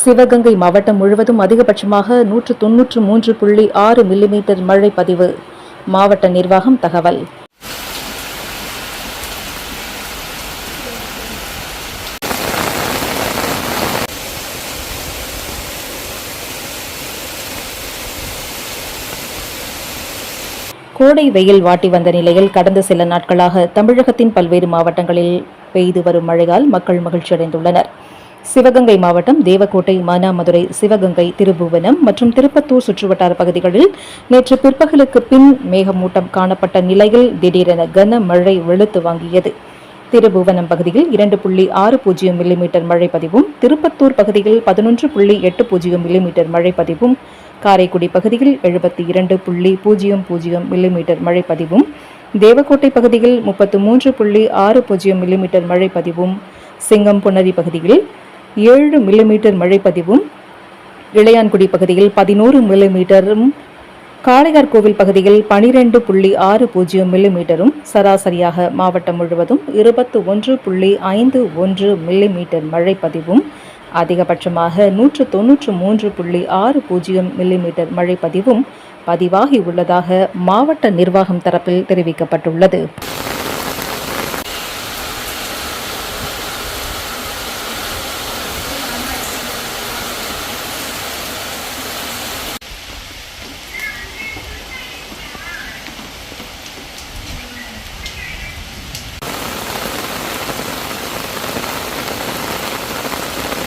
சிவகங்கை மாவட்டம் முழுவதும் அதிகபட்சமாக நூற்று தொன்னூற்று மூன்று புள்ளி ஆறு மில்லிமீட்டர் மழை பதிவு. மாவட்ட நிர்வாகம் தகவல். கோடை வெயில் வாட்டி வந்த நிலையில் கடந்த சில நாட்களாக தமிழகத்தின் பல்வேறு மாவட்டங்களில் பெய்து வரும் மழையால் மக்கள் மகிழ்ச்சியடைந்துள்ளனர். சிவகங்கை மாவட்டம் தேவக்கோட்டை மானாமதுரை சிவகங்கை திருபுவனம் மற்றும் திருப்பத்தூர் சுற்றுவட்டார பகுதிகளில் நேற்று பிற்பகலுக்கு பின் மேகமூட்டம் காணப்பட்ட நிலையில் திடீரென கனமழை வெளுத்து வாங்கியது. திருபுவனம் பகுதியில் இரண்டு புள்ளி ஆறு பூஜ்ஜியம் மில்லிமீட்டர் மழை பதிவும் திருப்பத்தூர் பகுதியில் பதினொன்று புள்ளி எட்டு பூஜ்ஜியம் மில்லிமீட்டர் மழை பதிவும் காரைக்குடி பகுதியில் எழுபத்தி இரண்டு புள்ளி பூஜ்ஜியம் பூஜ்ஜியம் மில்லிமீட்டர் மழை பதிவும் தேவக்கோட்டை பகுதியில் முப்பத்து மூன்று புள்ளி ஆறு பூஜ்ஜியம் மில்லிமீட்டர் மழை பதிவும் சிங்கம்புணரி பகுதியில் ஏழு மில்லிமீட்டர் மழை பதிவும் இளையான்குடி பகுதியில் பதினோரு மில்லிமீட்டரும் காளையார்கோவில் பகுதியில் பனிரெண்டு புள்ளி ஆறு பூஜ்ஜியம் மில்லிமீட்டரும் சராசரியாக மாவட்டம் முழுவதும் இருபத்து ஒன்று புள்ளி ஐந்து ஒன்று மில்லிமீட்டர் மழை பதிவும் அதிகபட்சமாக நூற்று தொன்னூற்று மூன்று புள்ளி ஆறு பூஜ்ஜியம் மில்லிமீட்டர் மழை பதிவும் பதிவாகி உள்ளதாக மாவட்ட நிர்வாகம் தரப்பில் தெரிவிக்கப்பட்டுள்ளது.